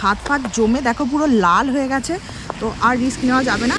হাত ফাত জমে দেখো পুরো লাল হয়ে গেছে তো আর রিস্ক নেওয়া যাবে না।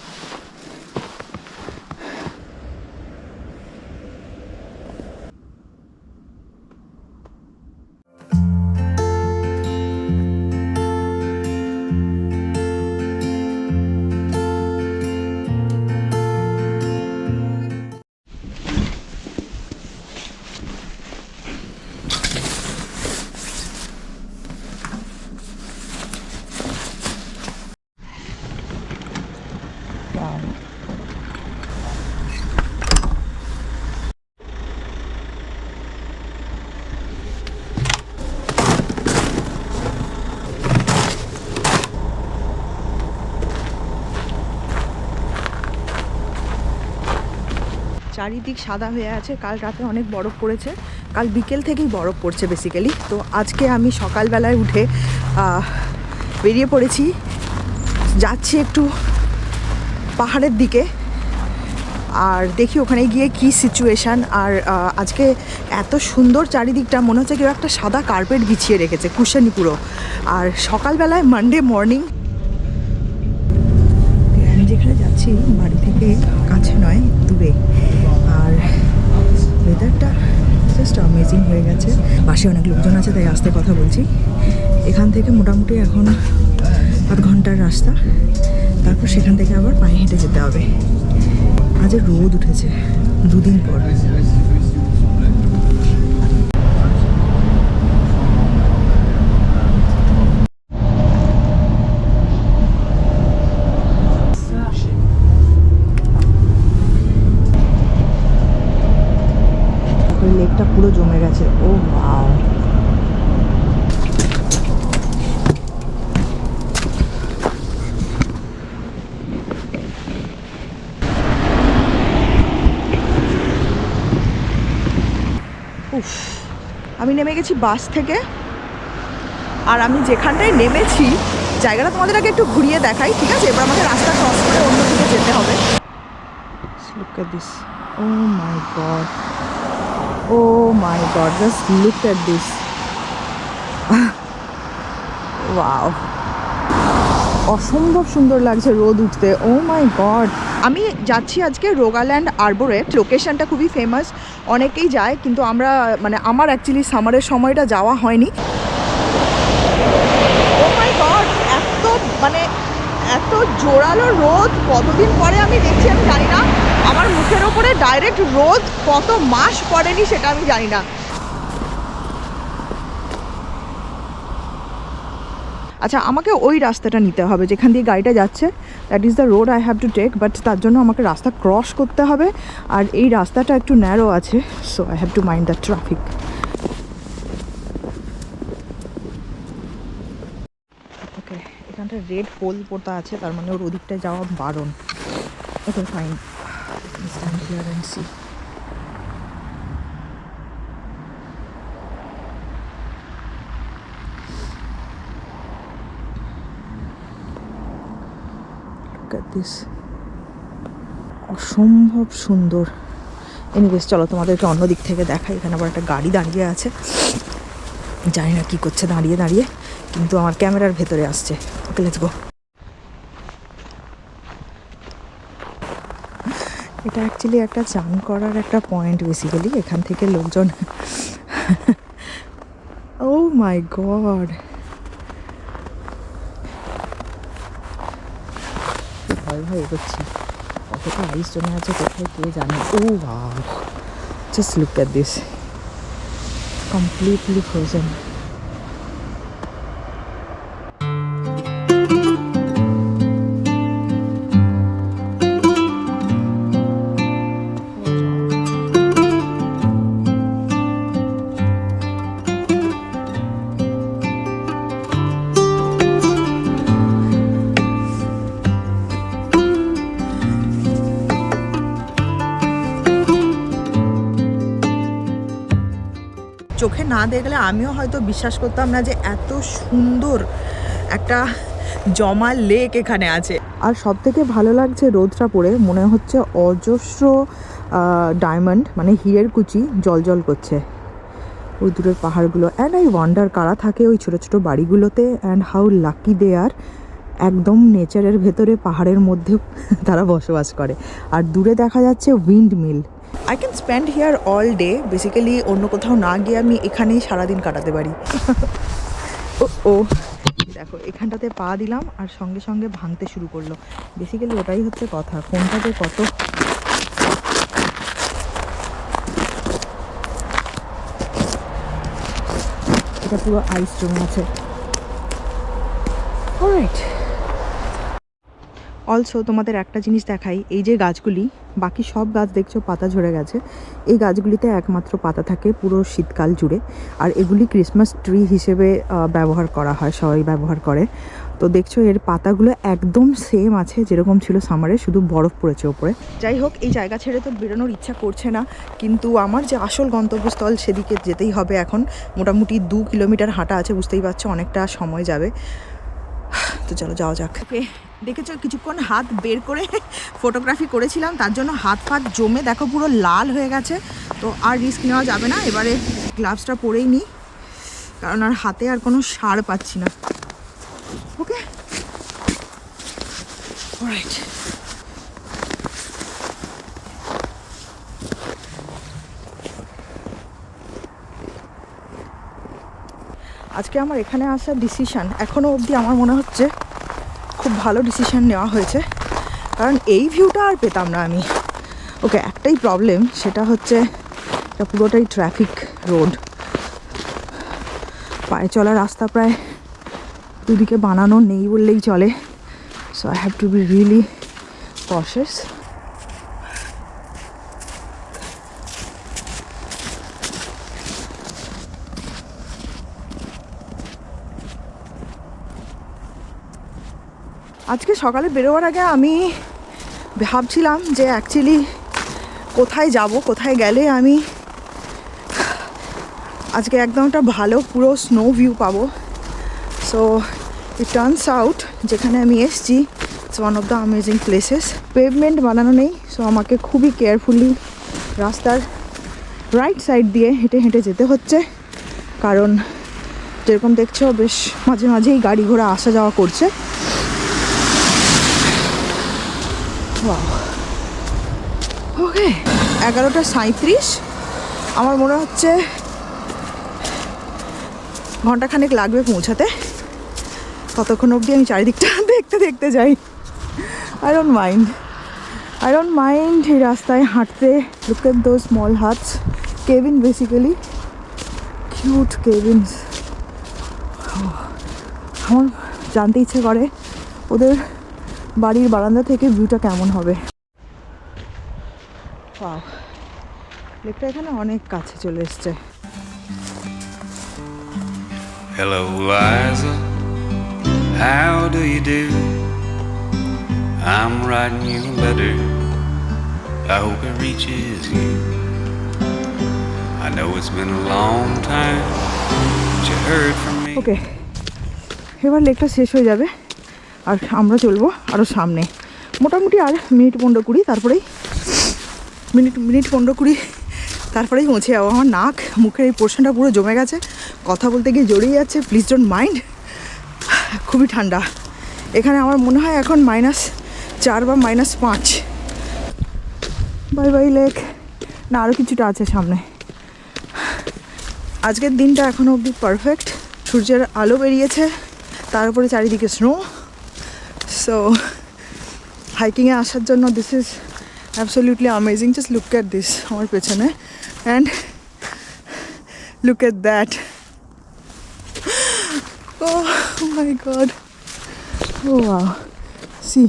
চারিদিক সাদা হয়ে আছে। কাল রাতে অনেক বরফ পড়েছে। কাল বিকেল থেকেই বরফ পড়ছে বেসিক্যালি তো আজকে আমি সকালবেলায় উঠে বেরিয়ে পড়েছি। যাচ্ছি একটু পাহাড়ের দিকে। আর দেখি ওখানে গিয়ে কি সিচুয়েশান আর আজকে এত সুন্দর চারিদিকটা, মনে হচ্ছে কেউ একটা সাদা কার্পেট বিছিয়ে রেখেছে কুশানি পুরো আর সকালবেলায় মানডে মর্নিং আমি যেখানে যাচ্ছি, বাড়ি থেকে কাছে নয়, দূরে। ওয়েদারটা জাস্ট অ্যামেজিং হয়ে গেছে। পাশে অনেক লোকজন আছে, তাই আসতে কথা বলছি। এখান থেকে মোটামুটি এখন আধ ঘণ্টার রাস্তা। তারপর সেখান থেকে আবার পায়ে হেঁটে যেতে হবে। আজ রোদ উঠেছে, দুদিন পর ওই লেকটা পুরো জমে গেছে। ও বাও উফ, আমি নেমে গেছি বাস থেকে। আর আমি যেখানটায় নেমেছি, জায়গাটা তোমাদের আগে একটু ঘুরিয়ে দেখাই, ঠিক আছে? এবার আমাকে রাস্তা ক্রস করে অন্যদিকে যেতে হবে। Look at this. Oh. Oh my god. Just look at this. wow. অসম্ভব সুন্দর লাগছে রোদ উঠতে ও মাই গড আমি যাচ্ছি আজকে রোগাল্যান্ড আরবোরেট লোকেশনটা খুবই ফেমাস অনেকেই যায়, কিন্তু আমরা মানে আমার অ্যাকচুয়ালি সামারের সময়টা যাওয়া হয়নি ও মাই গড এত মানে এত জোরালো রোদ কতদিন পরে আমি দেখছি আমি জানি না আমার মুখের ওপরে ডাইরেক্ট রোদ কত মাস পড়েনি সেটা আমি জানি না। আচ্ছা আমাকে ওই রাস্তাটা নিতে হবে যেখান দিয়ে গাড়িটা যাচ্ছে। That is the road I have to take but তার জন্য আমাকে রাস্তা ক্রস করতে হবে। আর এই রাস্তাটা একটু ন্যারো আছে so I have to mind the traffic okay এখানটা রেড পোল পোতা আছে, তার মানে ওর ওদিকটায় যাওয়া বারণ। Okay fine stand here and see Look at this. অসম্ভব সুন্দর। এনিওয়েজ চলো তোমাদেরকে অন্য দিক থেকে দেখাই। এখানে আবার একটা গাড়ি দাঁড়িয়ে আছে। জানি না কী করছে দাঁড়িয়ে দাঁড়িয়ে, কিন্তু আমার ক্যামেরার ভেতরে আসছে। ওকে লেটস গো এটা অ্যাকচুয়ালি একটা চান করার একটা পয়েন্ট বেসিক্যালি এখান থেকে লোকজন ও মাই গড ভয় ভয় এগোচ্ছি। কতটা আইস জমে আছে কোথায় কে জানে। ও wow just look at this completely frozen না দেখলে আমিও হয়তো বিশ্বাস করতাম না যে এত সুন্দর একটা জমা লেক এখানে আছে। আর সব থেকে ভালো লাগছে রোদটা পড়ে মনে হচ্ছে অজস্র ডায়মন্ড মানে হীরের কুচি জল জল করছে। ওই দূরের পাহাড়গুলো। অ্যান্ড আই ওয়ান্ডার কারা থাকে ওই ছোটো ছোটো বাড়িগুলোতে? And how lucky they are একদম নেচারের ভেতরে পাহাড়ের মধ্যে তারা বসবাস করে। আর দূরে দেখা যাচ্ছে windmill I can spend here all day basically অন্য কোথাও না গিয়ে আমি এখানেই সারাদিন কাটাতে পারি। ও ও দেখো, এখানটাতে পা দিলাম আর সঙ্গে সঙ্গে ভাঙতে শুরু করল। বেসিক্যালি ওটাই হচ্ছে কথা। কোনটা যে কত? এটা পুরো আইস জমে আছে। অলরাইট অলসো তোমাদের একটা জিনিস দেখাই, এই যে গাছগুলি, বাকি সব গাছ দেখছ পাতা ঝরে গেছে। এই গাছগুলিতে একমাত্র পাতা থাকে পুরো শীতকাল জুড়ে। আর এগুলি ক্রিসমাস ট্রি হিসেবে ব্যবহার করা হয়, সবাই ব্যবহার করে। তো দেখছ এর পাতাগুলো একদম সেম আছে যেরকম ছিল সামারে শুধু বরফ পড়েছে ওপরে। যাই হোক, এই জায়গা ছেড়ে তো বেরোনোর ইচ্ছা করছে না, কিন্তু আমার যে আসল গন্তব্যস্থল সেদিকে যেতেই হবে এখন। মোটামুটি দু কিলোমিটার হাঁটা আছে, বুঝতেই পারছ, অনেকটা সময় যাবে। তো চলো, যাওয়া যাক। ওকে দেখেছ, কিছুক্ষণ হাত বের করে ফটোগ্রাফি করেছিলাম, তার জন্য হাত ফাত জমে দেখো পুরো লাল হয়ে গেছে। তো আর রিস্ক নেওয়া যাবে না, এবারে গ্লাভসটা পরেই নিই, কারণ আর হাতে আর কোনো সার পাচ্ছি না। ওকে আজকে আমার এখানে আসার ডিসিশান এখনও অবধি আমার মনে হচ্ছে খুব ভালো ডিসিশান নেওয়া হয়েছে। কারণ এই ভিউটা আর পেতাম না আমি। ওকে, একটাই প্রবলেম সেটা হচ্ছে পুরোটাই ট্রাফিক রোড পায়ে চলা রাস্তা প্রায় দুদিকে বানানো নেই বললেই চলে। So I have to be really cautious আজকে সকালে বেরোবার আগে আমি ভাবছিলাম যে অ্যাকচুয়ালি কোথায় যাব, কোথায় গেলে আমি আজকে একদম একটা ভালো পুরো স্নো ভিউ পাবো। সো ইট টার্নস আউট যেখানে আমি এসছি it's one of the amazing places pavement বানানো নেই সো আমাকে খুবই কেয়ারফুলি রাস্তার রাইট সাইড দিয়ে হেঁটে হেঁটে যেতে হচ্ছে। কারণ যেরকম দেখছ, বেশ মাঝে মাঝেই গাড়ি ঘোড়া আসা যাওয়া করছে। ওকে এগারোটা সাঁত্রিশ আমার মনে হচ্ছে ঘন্টাখানেক লাগবে পৌঁছাতে। ততক্ষণ অবধি আমি চারিদিকটা দেখতে দেখতে যাই। I don't mind I don't mind এই রাস্তায় হাঁটতে। Look at those small huts cabin basically cute cabins আমার জানতে ইচ্ছে করে ওদের বাড়ির বারান্দা থেকে ভিউটা কেমন হবে লেকটা এখানে অনেক কাছে চলে এসছে Hello, Liza. How do you do? I'm writing you a letter. I hope it reaches you. I know it's been a long time since you heard from me. ওকে এবার লেকটা শেষ হয়ে যাবে আর আমরা চলবো আরও সামনে। মোটামুটি আর মিনিট পনেরো কুড়ি, তারপরেই মিনিট মিনিট পনেরো কুড়ি, তারপরেই পৌঁছে যাব। আমার নাক, মুখের এই পোর্শনটা পুরো জমে গেছে। কথা বলতে গিয়ে জড়িয়ে যাচ্ছে। প্লিজ ডোন্ট মাইন্ড খুবই ঠান্ডা। এখানে আমার মনে হয় এখন মাইনাস চার বা মাইনাস পাঁচ। বাই বাই লেক না আরও কিছুটা আছে সামনে। আজকের দিনটা এখনও অবধি পারফেক্ট সূর্যের আলো বেরিয়েছে। তার উপরে চারিদিকে স্নো সো হাইকিংয়ে আসার জন্য this is absolutely amazing just look at this আমার পেছনে। And look at that oh my God oh see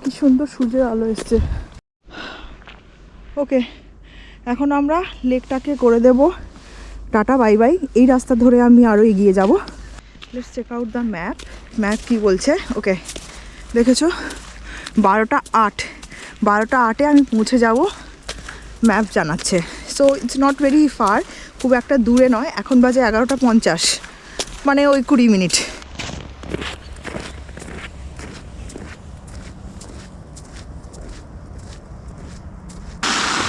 কি সুন্দর সূর্যের আলো এসছে। ওকে এখন আমরা লেকটাকে করে দেব। Tata, bye bye. এই রাস্তা ধরে আমি আরও এগিয়ে যাব। Let's check out the map map কী বলছে? ওকে দেখেছ? বারোটা আট। বারোটা আটে আমি পৌঁছে যাব। ম্যাপ জানাচ্ছে। So it's not very far খুব একটা দূরে নয়। এখন বাজে এগারোটা পঞ্চাশ। মানে ওই কুড়ি মিনিট।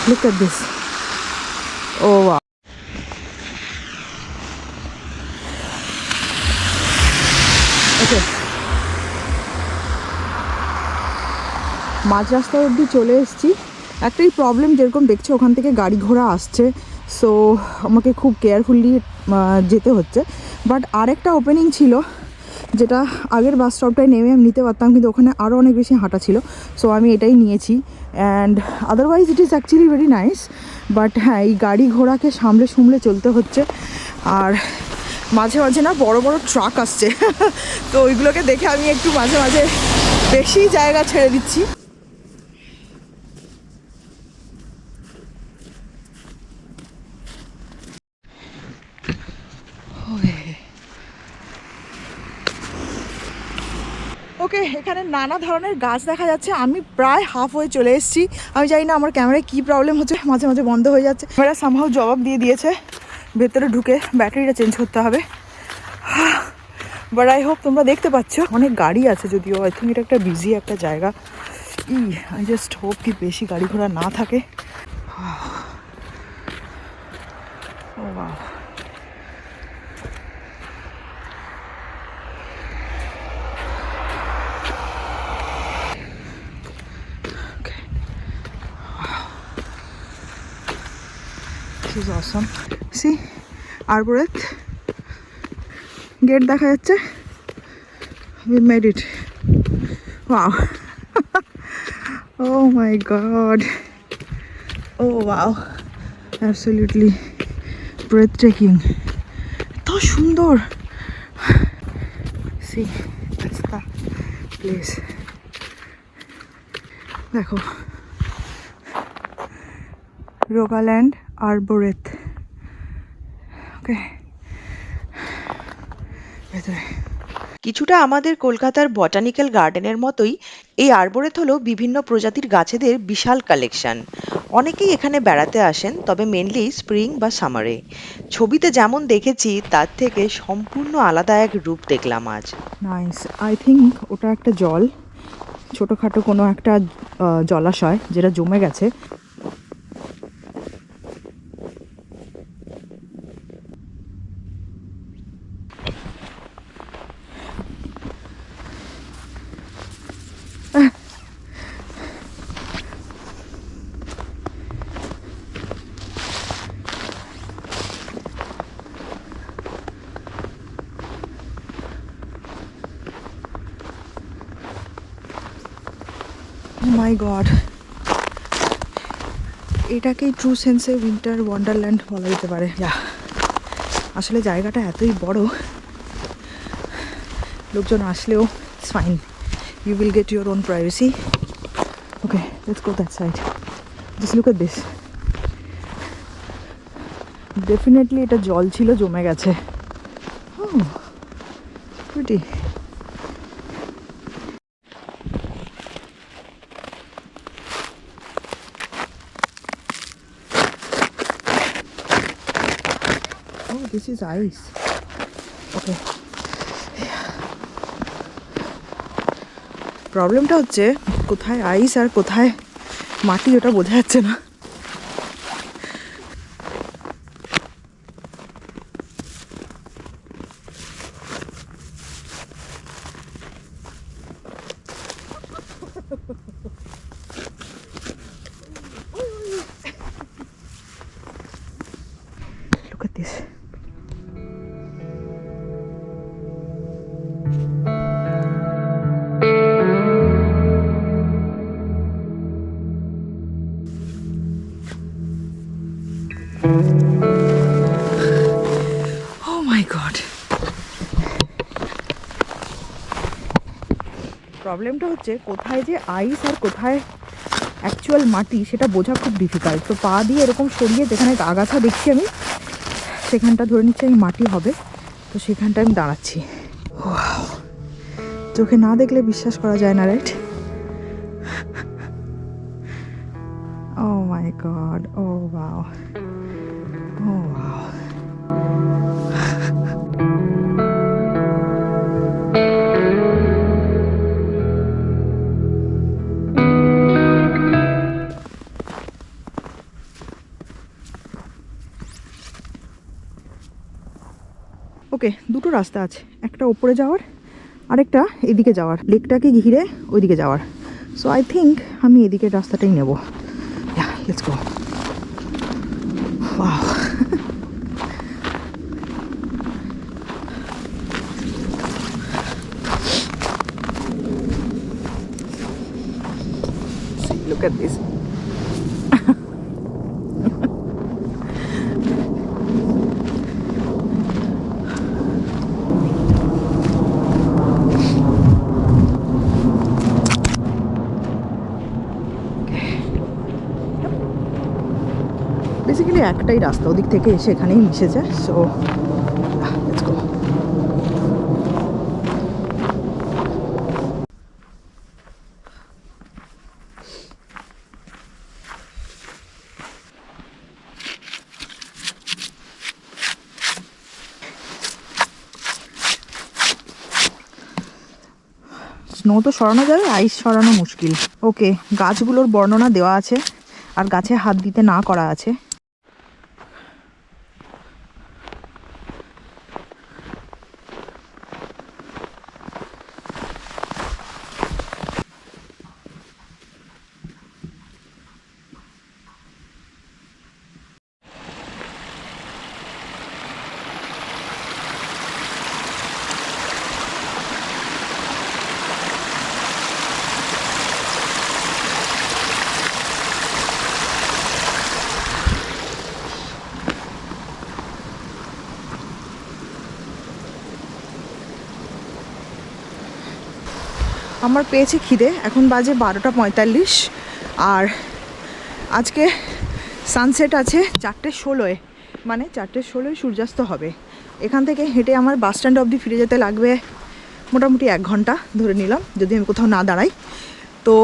Look at this. মাঝ রাস্তা অবধি চলে এসেছি। একটাই প্রবলেম যেরকম দেখছি, ওখান থেকে গাড়ি ঘোড়া আসছে। সো আমাকে খুব কেয়ারফুলি যেতে হচ্ছে। বাট আরেকটা ওপেনিং ছিল, যেটা আগের বাস স্টপটায় নেমে আমি নিতে পারতাম, কিন্তু ওখানে আরও অনেক বেশি হাঁটা ছিল। সো আমি এটাই নিয়েছি। And otherwise it is actually very nice but হ্যাঁ এই গাড়ি ঘোড়াকে সামলে সুমলে চলতে হচ্ছে। আর মাঝে মাঝে না বড় বড় ট্রাক আসছে। তো ওইগুলোকে দেখে আমি একটু মাঝে মাঝে বেশি জায়গা ছেড়ে দিচ্ছি ওকে এখানে নানা ধরনের গাছ দেখা যাচ্ছে। আমি প্রায় হাফ হয়ে চলে এসেছি। আমি জানি না আমার ক্যামেরায় কী প্রবলেম হচ্ছে, মাঝে মাঝে বন্ধ হয়ে যাচ্ছে। ক্যামেরা সামহাও জবাব দিয়ে দিয়েছে। ভেতরে ঢুকে ব্যাটারিটা চেঞ্জ করতে হবে। বাট আই হোপ তোমরা দেখতে পাচ্ছ, অনেক গাড়ি আছে যদিও। আই থিঙ্ক এটা একটা বিজি একটা জায়গা। ই আই জাস্ট হোপ কি বেশি গাড়ি ঘোড়া না থাকে। ও বাহ is awesome. See, Arboreth. Gate দেখা যাচ্ছে we made it wow oh my god oh wow absolutely breathtaking এত সুন্দর see that's the place দেখো রোগাল্যান্ড আরবোরেথ ওকে ভেতরে। কিছুটা আমাদের কলকাতার বটানিক্যাল গার্ডেনের মতোই, এই আরবোরেথ হলো বিভিন্ন প্রজাতির গাছেদের বিশাল কালেকশন অনেকেই এখানে বেড়াতে আসেন, তবে মেনলি স্প্রিং বা সামারে ছবিতে যেমন দেখেছি, তার থেকে সম্পূর্ণ আলাদা এক রূপ দেখলাম আজ। নাইস আই থিঙ্ক ওটা একটা জল। ছোটোখাটো কোনো একটা জলাশয় যেটা জমে গেছে। গড এটাকেই ট্রু সেন্সে উইন্টার ওয়ান্ডারল্যান্ড বলা যেতে পারে। যা আসলে জায়গাটা এতই বড়। লোকজন আসলেও it's fine you will get your own privacy okay let's go that side just look at this definitely এটা জল ছিল জমে গেছে। Oh, pretty. Oh, this is ice. Okay. প্রবলেমটা হচ্ছে, কোথায় আইস আর কোথায় মাটি, ওটা বোঝা যাচ্ছে না প্রবলেমটা হচ্ছে কোথায় যে আইস আর কোথায় অ্যাকচুয়াল মাটি, সেটা বোঝা খুব ডিফিকাল্ট তো পা দিয়ে এরকম সরিয়ে যেখানে আগাছা দেখছি আমি, সেখানটা ধরে নিচ্ছি আমি মাটি হবে। তো সেখানটা আমি দাঁড়াচ্ছি! চোখে না দেখলে বিশ্বাস করা যায় না রাইট ওকে, দুটো রাস্তা আছে, একটা ওপরে যাওয়ার, আরেকটা এদিকে যাওয়ার। লেকটাকে ঘিরে ওইদিকে যাওয়ার। সো আই থিঙ্ক আমি এদিকের রাস্তাটাই নেব। Let's go wow See, look at this. Basically একটাই রাস্তা, ওদিক থেকে এসে এখানেই মিশেছে সো স্নো তো সরানো যাবে আইস সরানো মুশকিল। ওকে গাছগুলোর বর্ণনা দেওয়া আছে, আর গাছে হাত দিতে না করা আছে। আমার পেয়েছে খিদে, এখন বাজে বারোটা পঁয়তাল্লিশ। আর আজকে সানসেট আছে চারটে ষোলোয় মানে চারটে ষোলোয় সূর্যাস্ত হবে। এখান থেকে হেঁটে আমার বাস স্ট্যান্ড অবধি ফিরে যেতে লাগবে মোটামুটি এক ঘণ্টা ধরে নিলাম, যদি আমি কোথাও না দাঁড়াই। তো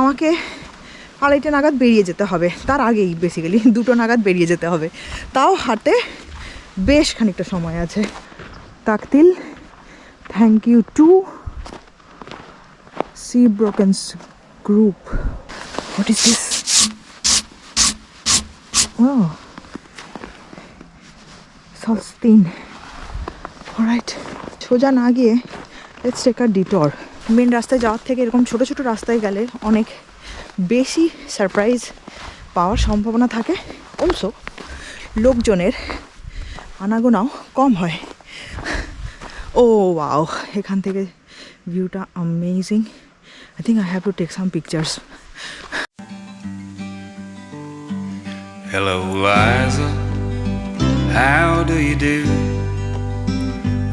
আমাকে আড়াইটে নাগাদ বেরিয়ে যেতে হবে, তার আগেই বেসিক্যালি দুটো নাগাদ বেরিয়ে যেতে হবে। তাও হাতে বেশ খানিকটা সময় আছে। তাকতিল thank you to Sea Broken's group. What is this? Oh. Solstein. Alright. সোজা না গিয়ে let's take a detour main রাস্তায় যাওয়ার থেকে এরকম ছোট ছোট রাস্তায় গেলে অনেক বেশি সারপ্রাইজ পাওয়ার সম্ভাবনা থাকে অলসো লোকজনের আনাগোনাও কম হয় ও ওয়াও এখান থেকে ভিউটা amazing I think I have to take some pictures. Hello, Liza. How do you do?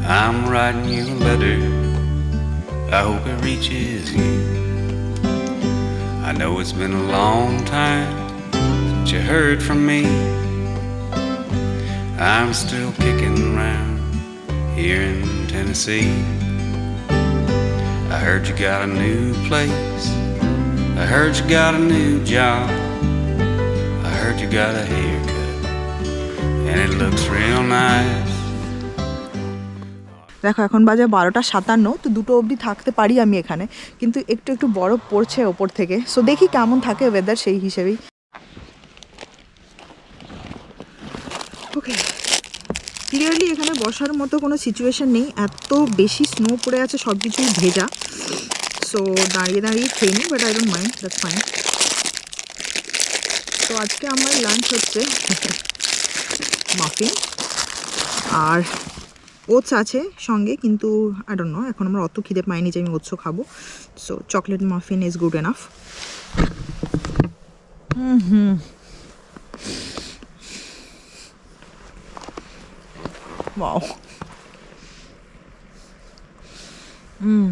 I'm writing you a letter. I hope it reaches you. I know it's been a long time since you heard from me. I'm still kicking around here in Tennessee. I heard you got a new place. I heard you got a new job. I heard you got a haircut, and it looks real nice. দেখো এখন বাজে বারোটা সাতান্ন তো দুটো অবধি থাকতে পারি আমি এখানে কিন্তু একটু একটু বরফ পড়ছে ওপর থেকে সো দেখি কেমন থাকে ওয়েদার সেই হিসেবেই ওকে ক্লিয়ারলি এখানে বসার মতো কোনো সিচুয়েশন নেই। এত বেশি স্নো পড়ে আছে সব কিছুই ভেজা। সো দাঁড়িয়ে দাঁড়িয়ে খেয়ে নিই but I don't mind that's fine তো আজকে আমার লাঞ্চ হচ্ছে মাফিন আর ওটস আছে সঙ্গে, কিন্তু আই ডোন্ট নো এখন আমার অত খিদে পাইনি যে আমি ওটসও খাব। So chocolate muffin is good enough hmm hmm. Wow. Mm.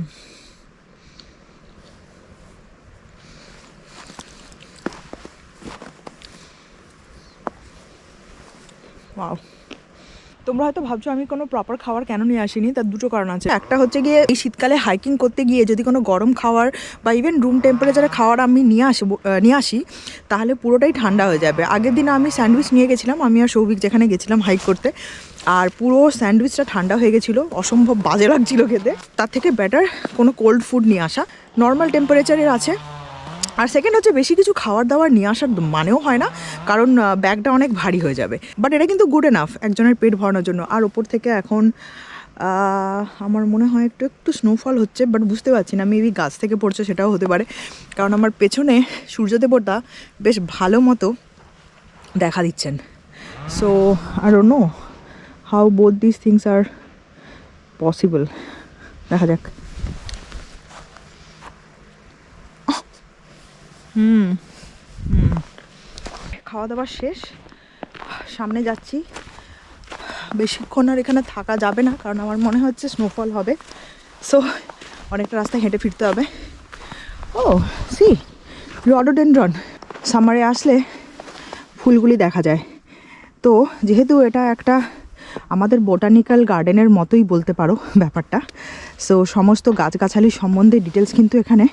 তোমরা হয়তো ভাবছ আমি কোনো প্রপার খাবার কেন নিয়ে আসিনি, তার দুটো কারণ আছে একটা হচ্ছে গিয়ে এই শীতকালে হাইকিং করতে গিয়ে যদি কোনো গরম খাবার বা ইভেন রুম টেম্পারেচারে খাবার আমি নিয়ে আসব নিয়ে আসি, তাহলে পুরোটাই ঠান্ডা হয়ে যাবে আগের দিন আমি স্যান্ডউইচ নিয়ে গেছিলাম, আমি আর সৌভিক যেখানে গেছিলাম হাইক করতে আর পুরো স্যান্ডউইচটা ঠান্ডা হয়ে গেছিল, অসম্ভব বাজে লাগছিল খেতে। তার থেকে বেটার কোনো কোল্ড ফুড নিয়ে আসা নর্মাল টেম্পারেচারের আছে। আর সেকেন্ড হচ্ছে বেশি কিছু খাবার দাবার নিয়ে আসার মানেও হয় না, কারণ ব্যাগটা অনেক ভারী হয়ে যাবে। বাট এটা কিন্তু গুড এনাফ একজনের পেট ভরানোর জন্য। আর ওপর থেকে এখন আমার মনে হয় একটু একটু স্নোফল হচ্ছে বাট বুঝতে পারছি না মেবি গাছ থেকে পড়ছে সেটাও হতে পারে। কারণ আমার পেছনে সূর্যদেবতা বেশ ভালো মতো দেখা দিচ্ছেন। So are know how both this things are possible দেখা যাক। হুম হুম। খাওয়া দাওয়া শেষ। সামনে যাচ্ছি। বেশিক্ষণ আর এখানে থাকা যাবে না, কারণ আমার মনে হচ্ছে স্নোফল হবে। সো অনেকটা রাস্তা হেঁটে ফিরতে হবে। ও সি রডোডেন্ড্রন সামারে আসলে ফুলগুলি দেখা যায়। তো, যেহেতু এটা একটা আমাদের বোটানিক্যাল গার্ডেনের মতোই বলতে পারো ব্যাপারটা। সো সমস্ত গাছগাছালি সম্বন্ধে ডিটেলস কিন্তু এখানে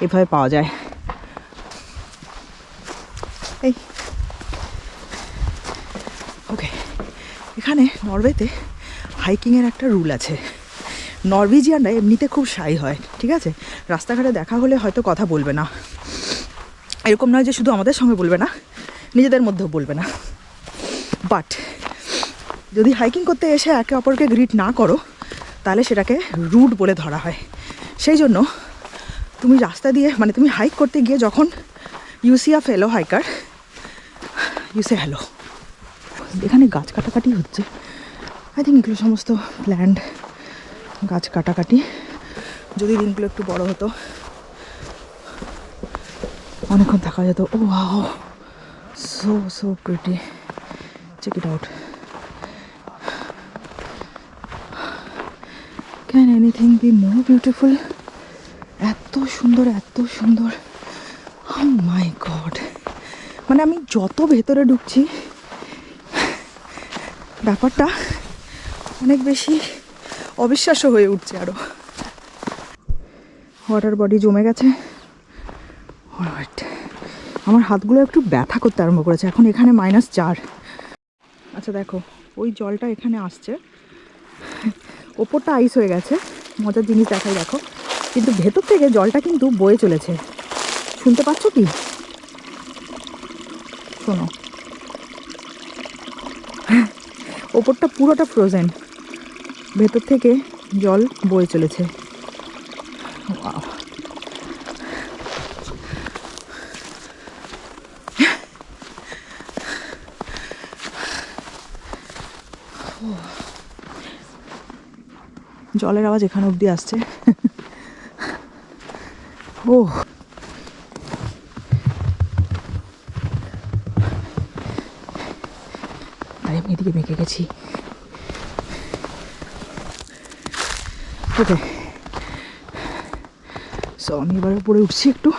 এভাবে পাওয়া যায়। এই। ওকে এখানে নরওয়েতে হাইকিংয়ের একটা রুল আছে। নরওয়েজিয়ানরা এমনিতে খুব সাই হয়, ঠিক আছে? রাস্তাঘাটে দেখা হলে হয়তো কথা বলবে না। এরকম নয় যে শুধু আমাদের সঙ্গে বলবে না, নিজেদের মধ্যেও বলবে না। বাট যদি হাইকিং করতে এসে একে অপরকে গ্রিট না করো, তাহলে সেটাকে রুট বলে ধরা হয়। সেই জন্য তুমি রাস্তা দিয়ে মানে তুমি হাইক করতে গিয়ে যখন ইউসি আ ফেলো হাইকার ইউসে হ্যালো এখানে গাছ কাটাকাটি হচ্ছে। আই থিঙ্ক এগুলো সমস্ত প্ল্যান্ড গাছ কাটাকাটি। যদি দিনগুলো একটু বড় হতো, অনেকক্ষণ থাকা যেত। ও so so pretty check it out can anything be more beautiful এত সুন্দর এত সুন্দর। মাই গড মানে আমি যত ভেতরে ঢুকছি, ব্যাপারটা অনেক বেশি অবিশ্বাস্য হয়ে উঠছে আরও ওয়াটার বডি জমে গেছে. আমার হাতগুলো একটু ব্যথা করতে আরম্ভ করেছে। এখন এখানে মাইনাস চার। আচ্ছা দেখো, ওই জলটা এখানে আসছে। ওপরটা আইস হয়ে গেছে। মজার জিনিস দেখাই, দেখো। কিন্তু ভেতর থেকে জলটা কিন্তু বয়ে চলেছে। শুনতে পাচ্ছ কি? শোনো। ওপরটা পুরোটা ফ্রোজেন ভেতর থেকে জল বয়ে চলেছে। জলের আওয়াজ এখানে অব্দি আসছে। ও আরে আমি এদিকে মেখে গেছি। ওকে। সো আমি এবার উপরে উঠছি একটু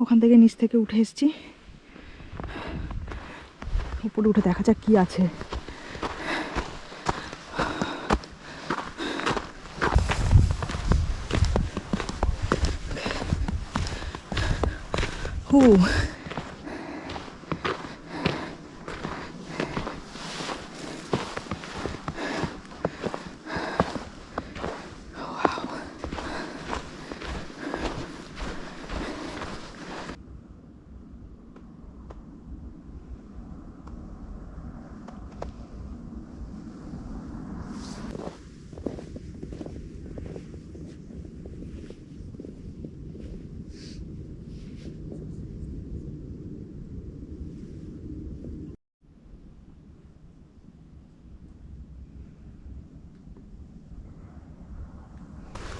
ওখান থেকে উঠে এসেছি। উপরে উঠে দেখা যাক কি আছে। হু।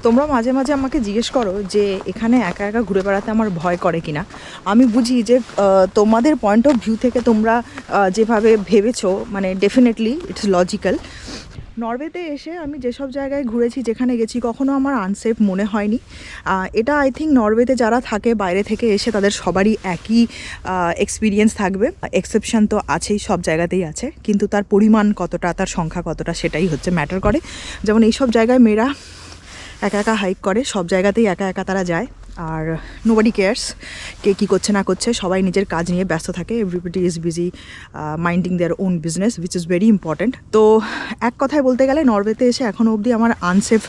তোমরা মাঝে মাঝে আমাকে জিজ্ঞেস করো যে এখানে একা একা ঘুরে বেড়াতে আমার ভয় করে কিনা। আমি বুঝি যে তোমাদের পয়েন্ট অফ ভিউ থেকে তোমরা যেভাবে ভেবেছো মানে ডেফিনেটলি ইটস লজিক্যাল নরওয়েতে এসে আমি যেসব জায়গায় ঘুরেছি, যেখানে গেছি, কখনো আমার আনসেফ মনে হয়নি। এটা আই থিঙ্ক নরওয়েতে যারা থাকে, বাইরে থেকে এসে তাদের সবারই একই এক্সপিরিয়েন্স থাকবে। এক্সেপশন তো আছেই, সব জায়গাতেই আছে। কিন্তু তার পরিমাণ কতটা, তার সংখ্যা কতটা, সেটাই হচ্ছে ম্যাটার করে। যেমন এইসব জায়গায় মেয়েরা একা একা হাইক করে, সব জায়গাতেই একা একা তারা যায়। আর নোবডি কেয়ার্স কে কী করছে না করছে, সবাই নিজের কাজ নিয়ে ব্যস্ত থাকে। Everybody is busy minding their own business which is very important তো এক কথায় বলতে গেলে, নরওয়েতে এসে এখনও অবধি আমার আনসেফ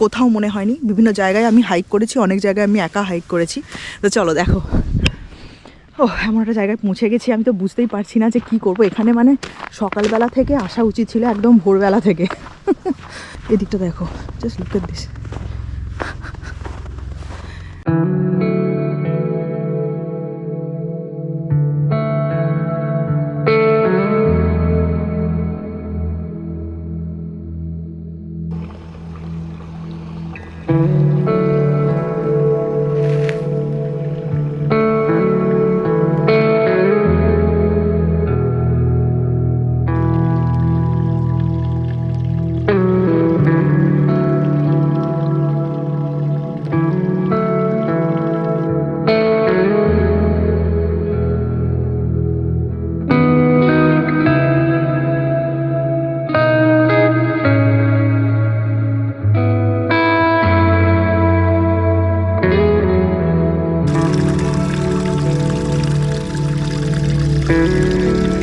কোথাও মনে হয়নি। বিভিন্ন জায়গায় আমি হাইক করেছি, অনেক জায়গায় আমি একা হাইক করেছি। তো চলো দেখো। ও এমন একটা জায়গায় পৌঁছে গেছি, আমি তো বুঝতেই পারছি না যে কী করব। এখানে মানে সকালবেলা থেকে আসা উচিত ছিল একদম ভোরবেলা থেকে। এদিকটা দেখো। জাস্ট লুক এট দিস এখন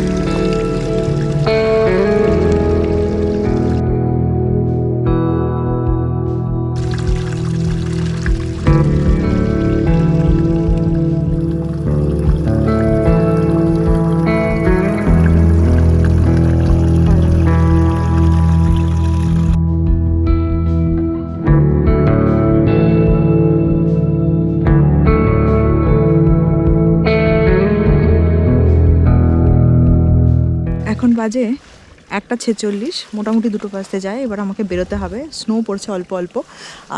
একটা ছেচল্লিশ, মোটামুটি দুটো বাজতে যায়, এবার আমাকে বেরোতে হবে। স্নো পড়ছে অল্প অল্প,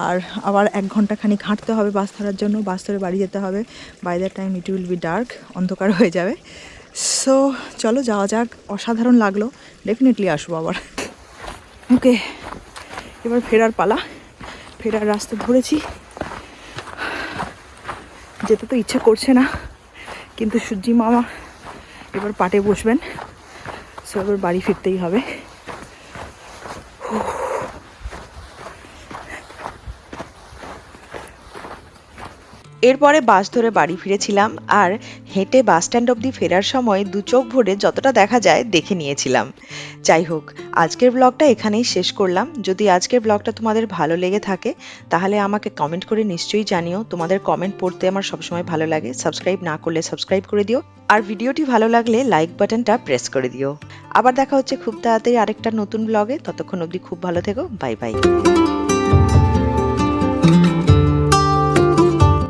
আর আবার এক ঘণ্টা খানিক হাঁটতে হবে বাস ধরার জন্য, বাস ধরে বাড়ি যেতে হবে। By the time it will be dark অন্ধকার হয়ে যাবে। সো চলো যাওয়া যাক, অসাধারণ লাগল। ডেফিনেটলি আসব আবার। ওকে এবার ফেরার পালা। ফেরার রাস্তা ধরেছি। যেতে তো ইচ্ছে করছে না, কিন্তু সূর্যি মামা এবার পাটে বসবেন। এবার বাড়ি ফিরতেই হবে। এরপরে বাস ধরে বাড়ি ফিরেছিলাম আর হেঁটে বাস স্ট্যান্ড অবধি ফেরার সময় দু চোখ ভরে যতটা দেখা যায় দেখে নিয়েছিলাম। যাই হোক, আজকের ব্লগটা এখানেই শেষ করলাম। যদি আজকের ব্লগটা তোমাদের ভালো লেগে থাকে, তাহলে আমাকে কমেন্ট করে নিশ্চয়ই জানিও। তোমাদের কমেন্ট পড়তে আমার সবসময় ভালো লাগে। সাবস্ক্রাইব না করলে সাবস্ক্রাইব করে দিও। আর ভিডিওটি ভালো লাগলে লাইক বাটনটা প্রেস করে দিও। আবার দেখা হচ্ছে খুব তাড়াতাড়ি আরেকটা নতুন ব্লগে ততক্ষণ অবধি খুব ভালো থেকো। Bye bye